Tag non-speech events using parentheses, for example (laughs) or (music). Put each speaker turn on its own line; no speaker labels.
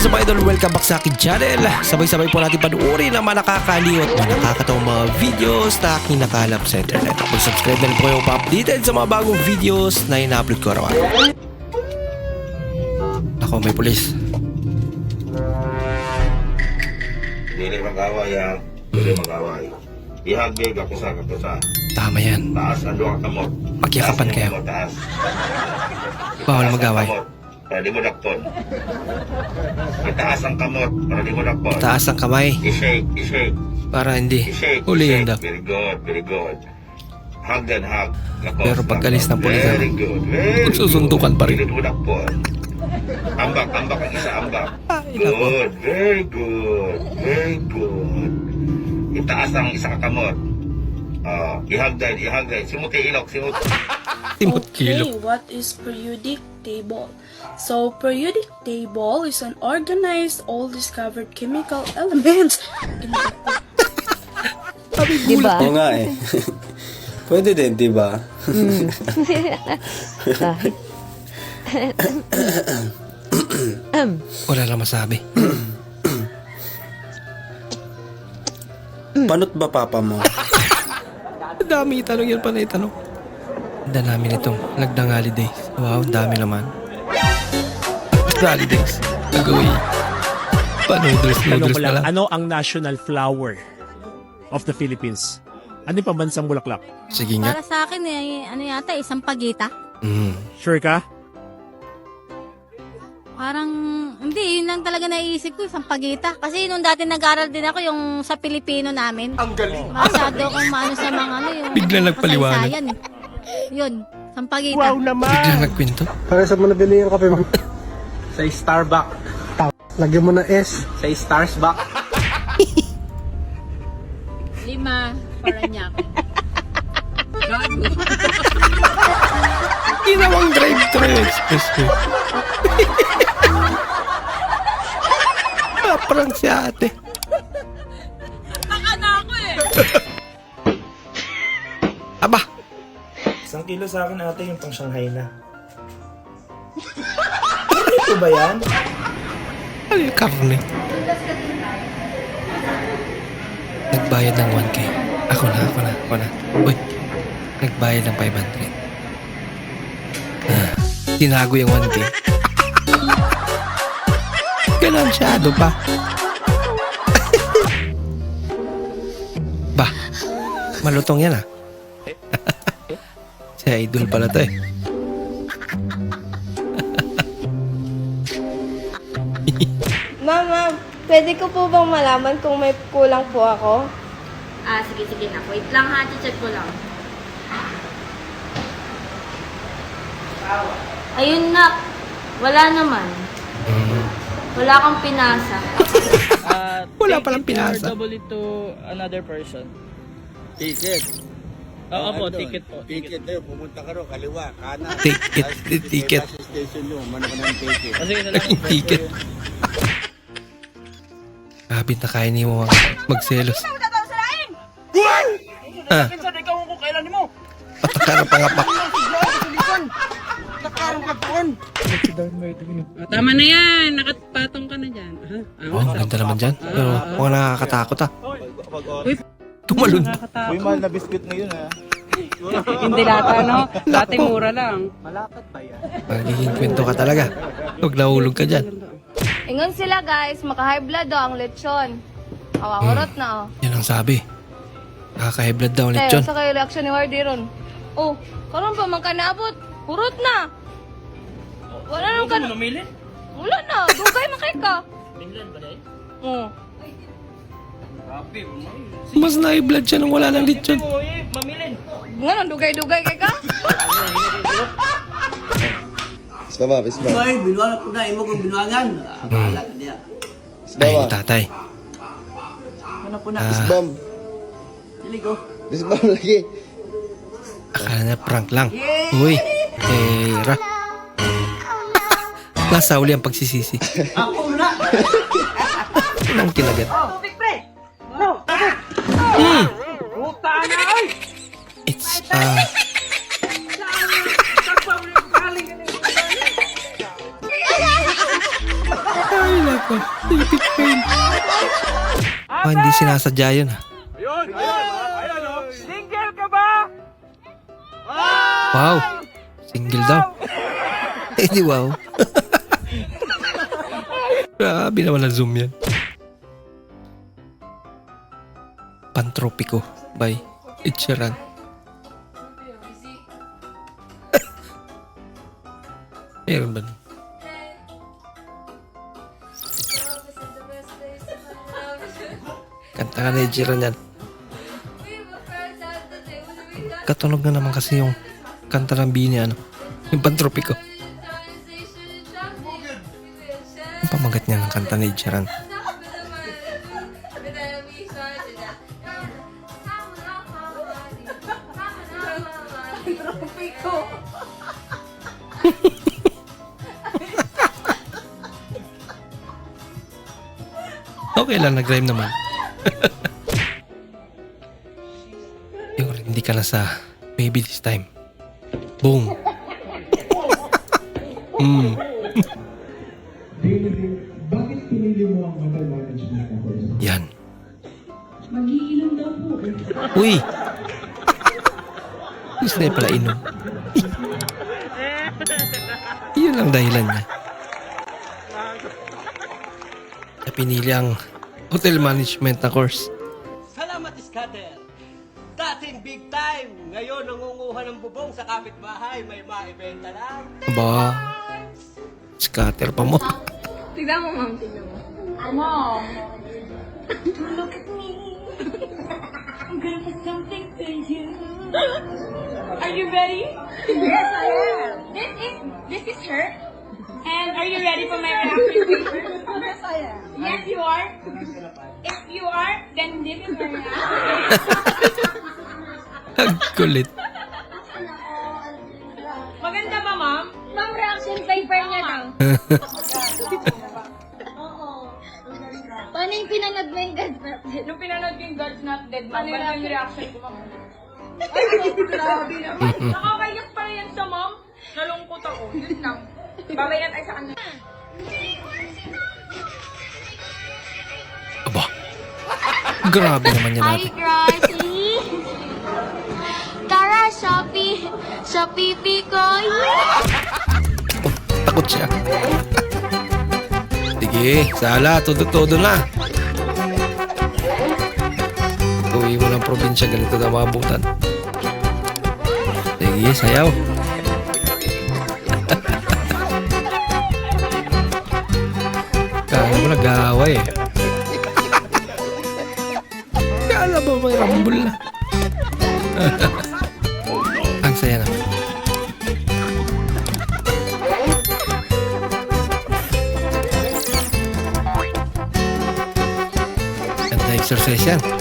is up idol? Welcome back sa akin channel. Sabay-sabay po natin panuorin ang mga nakakaliw at mga nakakatawang mga videos na aking nakalap sa internet. Kung subscribe na rin po kayo pa-updated sa mga bagong videos na ina-upload ko araw-araw. Ako, may pulis.
Dili mag-away ha. Dili mag-away. Ihagbig ako sa katusa.
Tama yan.
Taas ang duwang kamot.
Magyakapan kayo. Bawal
ang
mag-away.
Para di mo dakton. Itaas ang kamot. Para di mo dakton.
Taas ang kamay
I-shake, i-shake,
para hindi
i-shake.
huliin
i-shake.
daw.
Very good, very good. Hug and hug. Lakos,
Pero pagkalis
lakos.
ng pulis,
Very
ano?
good, very
Magsusuntukan
good.
pa rin.
Dili mo dakton. Ambak, ambak ang isa, ambak.
Ay, nako.
Good, very good, very good. Itaas ang isa ka kamot. Uh, ihagdan, ihagdan. Simuti ilok, simuti.
Timot kilo.
Okay, what is periodic table? So, periodic table is an organized, all discovered chemical elements. in the
Diba?
Oo nga eh. (laughs) Pwede din, di ba?
Kahit.
Wala lang masabi. (coughs)
Panot ba papa mo?
Ang dami itanong yan pa na itanong. Ganda namin itong lagdang holidays. Wow, ang dami naman. Holidays. Nag-uwi. Pa-noodles, noodles na
lang,
lang.
ano ang national flower of the Philippines? Ano yung pambansang bulaklak?
Sige nga.
Para sa akin, eh, ano yata, isang pagita.
Mm.
Sure ka?
Parang, hindi, yun lang talaga naiisip ko, isang pagita. Kasi nung dati nag-aral din ako yung sa Pilipino namin. Ang galing. Masyado akong maano sa mga ano, yung
Biglang nagpaliwanag.
kasaysayan, eh. Yun, isang pagita.
Biglang nagkwento.
Para sa mo nabili yung kape mo?
Sa Starbucks.
Lagyan mo ng S.
Sa Starsbucks.
Lima, Paranaque.
Ginawang drive-thru express ko. Parang si ate. Aba,
kilo sa akin ate yung pang Shanghai na. Ito ba yan?
yung karne? Nagbayad ng 1K. Ako na, ako na, ako na. Uy, nagbayad ng 500. Ah, tinago yung 1K. Ganansyado pa. ba, malutong yan ah. (laughs) si idol pala to eh.
Ma'am, ma'am, pwede ko po bang malaman kung may kulang po ako?
Ah, sige, sige na. Wait lang ha, check ko lang. Ayun na, wala naman. Wala kang pinasa.
Uh,
Wala
take
palang
it
pinasa.
Or double it to another person. Ticket. Oo po, ticket po. Ticket.
tayo, pumunta ka ro, kaliwa, kanan. (laughs)
Ticket, ticket.
station nyo, mano ka ng ticket.
Kasi isa lang
Yung (laughs) ticket. Grabe na kaya ni mo mag- magselos. Ah. Pataka ng pangapak.
Tama na yan, nakapatong ka na dyan. Ha?
Oh, ang ganda naman dyan. Pero mukhang nakakatakot ah.
Uy,
Tumalun.
Uy, mahal na biscuit ngayon ha.
Hindi lata, no? Dati mura lang.
Magiging kwento ka talaga. Huwag nahulog ka dyan.
Ingon sila guys, maka-high blood daw ang lechon. Awa, urot na oh.
Yan ang sabi. Nakaka-high blood daw ulit
Tayo,
yun.
sa kayo reaction ni Wardy ron. Oh, karon pa man ka naabot. Urot na. Wala nang ka? Wala na, dugay makay ka.
Binlan ba dahil?
Oh.
Mas na-high blood siya nung wala ng lechon.
Uy, mamilin.
Nga nang dugay-dugay kay ka?
Isbaba, isbaba.
Ay, binuwagan ko na, imo kong binuwagan. Bahala ka niya.
Ay, tatay.
Ano po na?
Ah,
Isbam.
Dili ko.
Isbam lagi.
akala niya prank lang. Uy, eh, ra. Nasa uli ang pagsisisi.
Ako na!
Nang kinagat.
Oh, Puta na, ay!
It's, uh, Ay, naku. Ipit fail. Ah, hindi sinasadya yun ah.
Single ka ba?
Wow. Single daw. Eh (laughs) di wow. Grabe naman ang zoom yan. Pantropiko by Itcheran. Meron (laughs) ba? Kanta ka na Itcheran yan. Katunog na naman kasi yung kanta ng Bini ano. Yung pantropiko. Yung pamagat niya ng kanta ni Itcheran. Okay lang, nag-rhyme naman. (laughs) yung hindi ka na sa maybe this time. Boom. (laughs) mm. Yan. Uy! Gusto na pala inom. Yun ang dahilan niya. Kaya pinili ang hotel management na course.
Salamat, Scatter. Dating big time. Ngayon, nangunguha ng bubong sa kapitbahay. May maibenta lang.
Ba, scatter pa mo.
Tignan mo, ma'am. Tignan mo.
Mom.
Look at me. I'm gonna put something to you.
Are you ready?
Yes, I am.
This is this is her. And are you ready for my reaction paper?
Yes, I am.
Yes, you are. If you are, then this is her now.
Ang kulit.
Maganda ba, ma'am?
Ma'am, reaction paper niya daw. (laughs) Paano yung pinanood mo yung God's Not Dead?
Nung pinanood ko yung God's Not Dead, ma'am, ano yung reaction ko, ma'am?
Grabe naman.
Nakakaiyak pa yan sa ma'am. Nalungkot ako. Yun lang. Babay na tayo sa kanya. (laughs)
Grabe naman yan
Hi,
natin.
Gracie! Tara, Shopee! Shopee ko!
Oh, takot siya. Sige, sala, todo-todo na. Uwi mo ng probinsya, ganito na mabutan. Sige, sayaw. (laughs) Kala mo nag-aaway eh. May rambol na. (laughs) Ang saya naman. Ganda exercise yan.